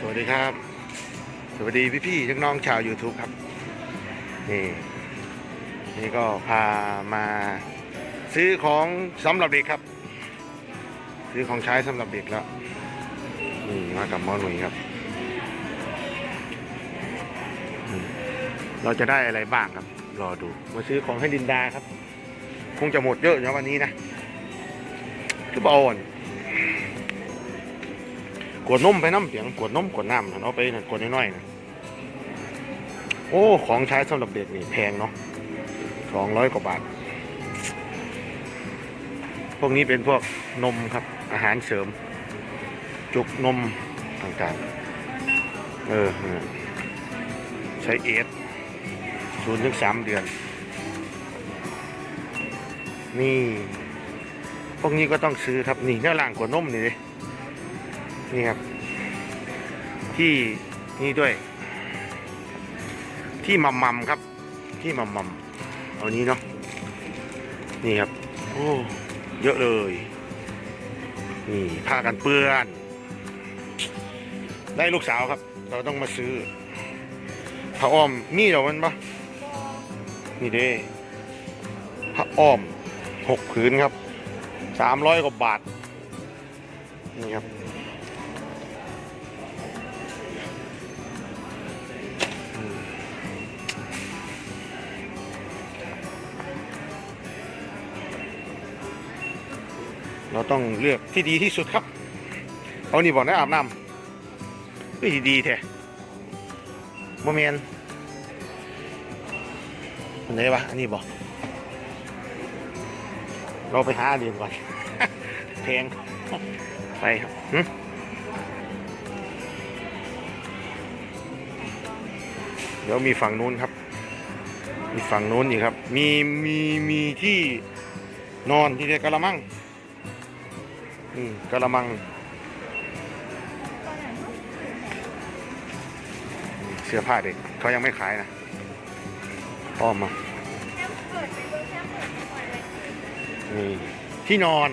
สวัสดีครับ สวัสดีพี่พี่ๆน้องๆชาว YouTube ครับ นี่นี่ก็พามาซื้อของสำหรับเด็กครับ ซื้อของใช้สำหรับเด็กแล้ว นี่มากับหมอหนุ่ยครับ เราจะได้อะไรบ้างครับ รอดูมาซื้อของให้ดินดาครับ คงจะหมดเยอะนะวันนี้นะคือบอ่อน กวดนมไปน้ำเสียงกวดนมกวดน้ำเอาไปนั่นกวดน้อยๆนะโอ้ของใช้สำหรับเด็กนี่แพงเนาะสองร้อยกว่าบาท พวกนี้เป็นพวกนมครับ อาหารเสริม จุกนมต่างๆ เออ ใช้เอสศูนย์ถึงสามเดือน นี่ พวกนี้ก็ต้องซื้อครับ นี่เนื้อล่างกว่านมนี่ดิ นี่ครับ ที่นี่ด้วย ที่มัมมัมครับ ที่มัมมัมเอานี้เนาะนี่ครับ โอ้เยอะเลย นี่ผ้ากันเปื้อน ได้ลูกสาวครับ เราต้องมาซื้อผ้าอ้อมมีเหรอมันปะนี่เด้ผ้าอ้อมหกผืนครับสามร้อยกว่าบาท นี่ครับ เราต้องเลือกที่ดีที่สุดครับ เอานี่บอกนะอาบน้ำวิธีดีแท้โมเมนอันไหนวะอันนี้บอกเราไปหาเรียนก่อนแพงไปครับเดี๋ยวมีฝั่งนู้นครับ มีฝั่งนู้นอีกครับ มีมีมีที่นอนที่เรียกกระมัง อืมกระมัง เสื้อผ้าเด็กเขายังไม่ขายนะอ้อมมานี่ที่นอน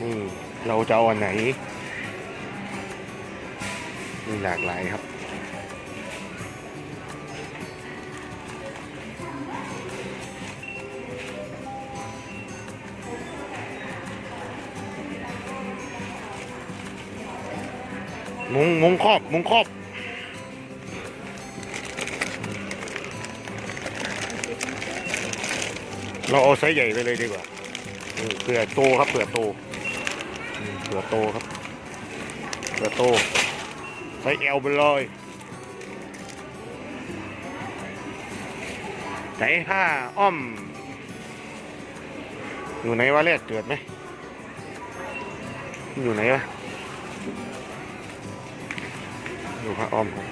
นี่เราจะเอาอันไหน มีหลากหลายครับ มุงมุงครอบมุงครอบเราเอาไซส์ใหญ่ไปเลยดีกว่าเผื่อโตครับเผื่อโตเผื่อโตครับเผื่อโตไซส์เอลไปเลยไหนผ้าอ้อม อยู่ไหนวะแรกเกิดไหมอยู่ไหนวะ อยู่พระอ้อมครับ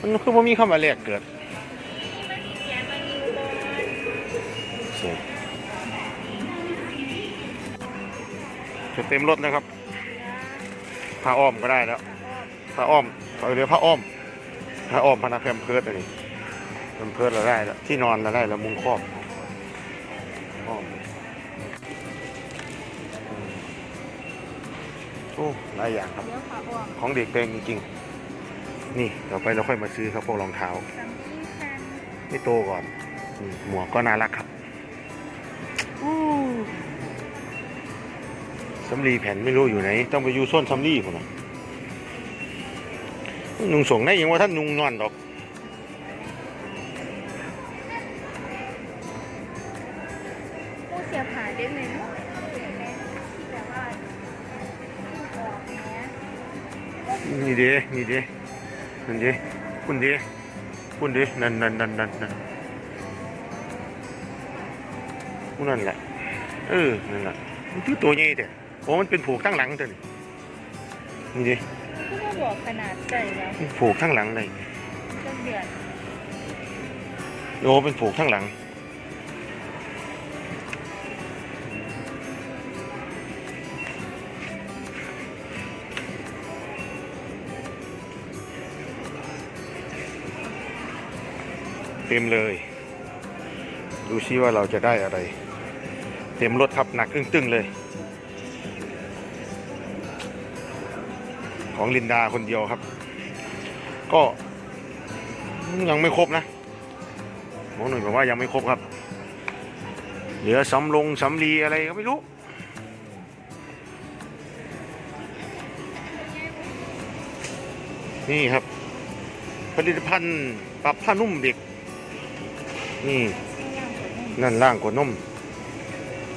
มันคือว่ามีคำว่าแรกเกิดเสียจะเต็มรถนะครับผ้าอ้อมก็ได้แล้วผ้าอ้อมเขาเรียกผ้าอ้อมผ้าอ้อมพนักแพมเพิร์ดอันนี้แพมเพิร์ดเราได้แล้วที่นอนเราได้แล้วมุงครอบอ้อม อ้หลายอย่างครับ เดี๋ยวขาออกของเด็กแพงจริงๆ นี่ต่อไปเราค่อยมาซื้อครับพวกรองเท้า สัมผัสกันให้โตก่อนนี่หมวกก็น่ารักครับสำลีแผ่นไม่รู้อยู่ไหน ต้องไปอยู่ส้นสำลีผมนะนุงส่งได้ยังว่าท่านนุงนอนดอก นี้ยนี่เด้นี่เด้นั่นเด้คุณเด้คุณเด้นั่นนั่นนั่นนั่นนั่นคุณนั่นแหละ เออ นั่นแหละมันคือตัวใหญ่แต่โอ้มันเป็นผูกทั้งหลังเถอะนี่เด้ก็มาบอกขนาดใจแล้วมันผูกทั้งหลังเลยเจ้าเดือนโอ้เป็นผูกทั้งหลัง เต็มเลย ดูซิว่าเราจะได้อะไร เต็มรถครับหนักอึ้งตึงเลย ของลินดาคนเดียวครับ ก็ยังไม่ครบนะหมอหนุ่ยบอกว่ายังไม่ครบครับ เหลือสำลงสำลีอะไรก็ไม่รู้นี่ครับ ผลิตภัณฑ์ปรับผ้านุ่มเด็ก นี่นั่นล่างกดนม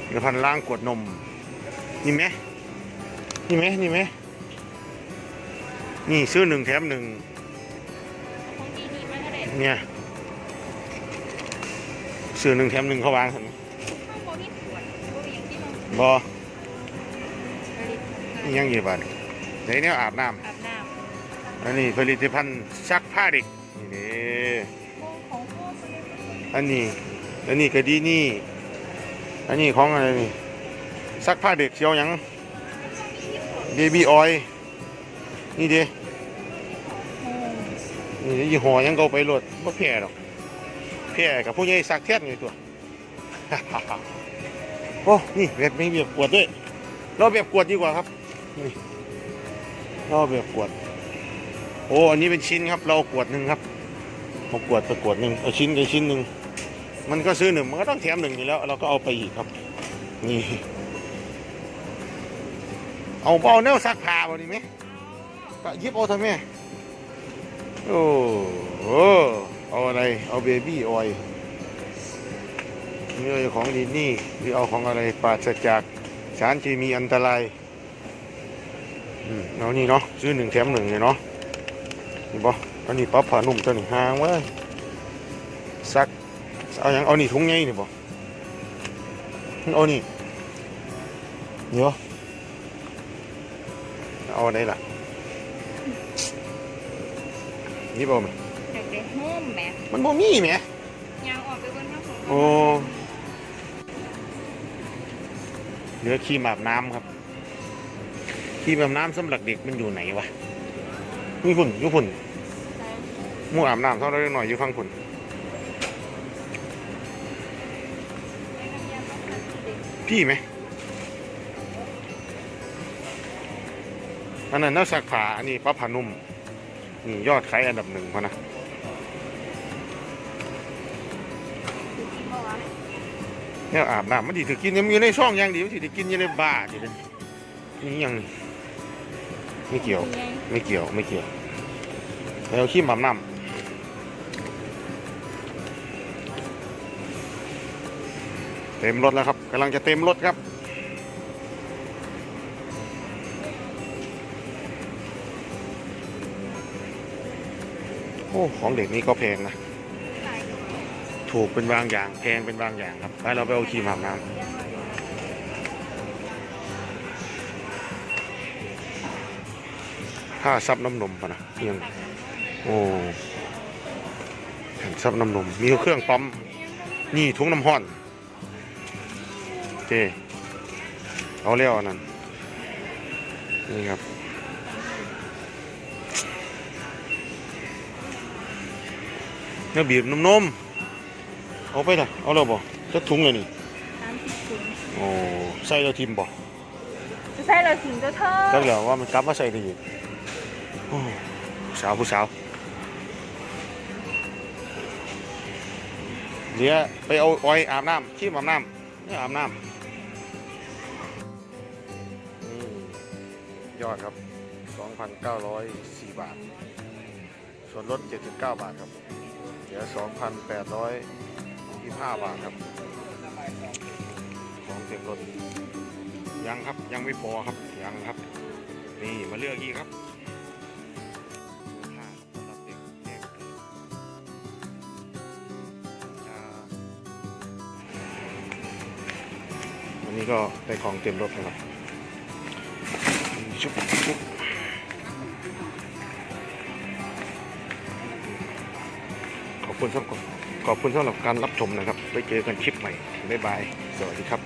ผลิตภัณฑ์ล่างกดนม นี่ไหมนี่ไหมนี่ไหมนี่ซื้อหนึ่งแถมหนึ่งของดีนี่มันก็ได้เนี่ยซื้อหนึ่งแถมหนึ่งเขาวางเห็นไหมข้าวโพดนี่ขวดโบอย่างที่เราบอผลิตนี่ยังอยู่บ้านไหนเนี่ยอาบน้อาบน้ำอันนี้ผลิตภัณฑ์ซักผ้าเด็กนี่ อันนี้ อันนี้ก็ดีนี่ อันนี้ของอะไรนี่ซักผ้าเด็กเชียวยังเบบี้ออยนี่เด้นี่ยี่ห้อยังก็เอาไปโหลดบ่แพ้หรอกแพ้กับผู้ใหญ่ซักแท้ไงตัวโอ้นี่แบบไม่แบบกวดด้วยเราแบบกวดดีกว่าครับนี่เราแบบกวด โอ้อันนี้เป็นชิ้นครับ เรากวดหนึ่งครับ เอากวดไปกวดหนึ่งเอาชิ้นไปชิ้นหนึ่งมันก็ซื้อหนึ่งมันก็ต้องแถมหนึ่งอยู่แล้ว เราก็เอาไปอีกครับ นี่ เอาเบาแนวซักผ้าบ่นี่ไหมก็ยิบเอาทำไมโอ้โหเอาอะไรเอาเบบี้ออยนี่เอาของดีนี่หรือเอาของอะไรปราศจากสารเคมีอันตรายอืมเอานี่เนาะซื้อหนึ่งแถมหนึ่งเลยเนาะนี่บ่ อันนี้ปั๊บผ้านุ่มตัวนี้ห่างเว้ยซักเอาอย่างเอานี่ถุงใหญ่นี่บ่เอานี่เดี๋ยวเอาอันไหนล่ะนี่บ่แม่อยากได้โฮมแหมมันบ่มีแหมยางออกไปบนข้าวของโอ้เหลือครีมอาบน้ำครับครีมอาบน้ำสำหรับเด็กมันอยู่ไหนวะมีฝุ่นอยู่ฝุ่นห มู่อาบน้ำเท่าไรหน่อยอยู่ข้างฝุ่นพี่ไหมอันนั้นน่าสักผาอันนี้ป้าผานุ่มนี่ยอดขายอันดับหนึ่งพอนะเนี่ยอาบน้ำมันดีถือกินเนี่ยมันอยู่ในช่องย่างเดียวสิได้กินยู่ในบาร์สิเด้อนี่ยังไม่เกี่ยว ไม่เกี่ยว ไม่เกี่ยวแล้วขี้หม่ำน้ำ เต็มรถแล้วครับกำลังจะเต็มรถครับ โอ้ของเด็กนี่ก็แพงนะ ถูกเป็นบางอย่าง แพงเป็นบางอย่างครับไปเราไปเอาครีมอาบน้ำผ้าซับน้ำนมปะนะเพียงโอ้แผ่นซับน้ำนม มีเครื่องปั๊ม นี่ถุงน้ำห้อน เจเอาแล้วอันนั้นนี่ครับเนื้อบีบนมๆเอาไปละเอาแล้วบ่จะถุงเลยนี่สามสิบถุงโอ้ใส่แล้วทิมบ่จะใช่เราถึงจะเธอจักแล้วว่ามันกลับมาใส่ได้อีกโอ้ผู้สาวผู้สาวเดี๋ยวไปเอาออยอาบน้ำขี้มอาบน้ำเนี่ยอาบน้ำ ยอดครับ 2,904 บาท ส่วนลด 79 บาทครับ เหลือ 2,825 บาทครับ ของเต็มรถยังครับยังไม่พอครับยังครับ นี่มาเลือกอีกครับวันนี้ก็ได้ของเต็มรถนะครับ ชุบชุบขอบคุณสำหรับขอบคุณสำหรับการรับชมนะครับ ไปเจอกันคลิปใหม่ บ๊ายบาย สวัสดีครับ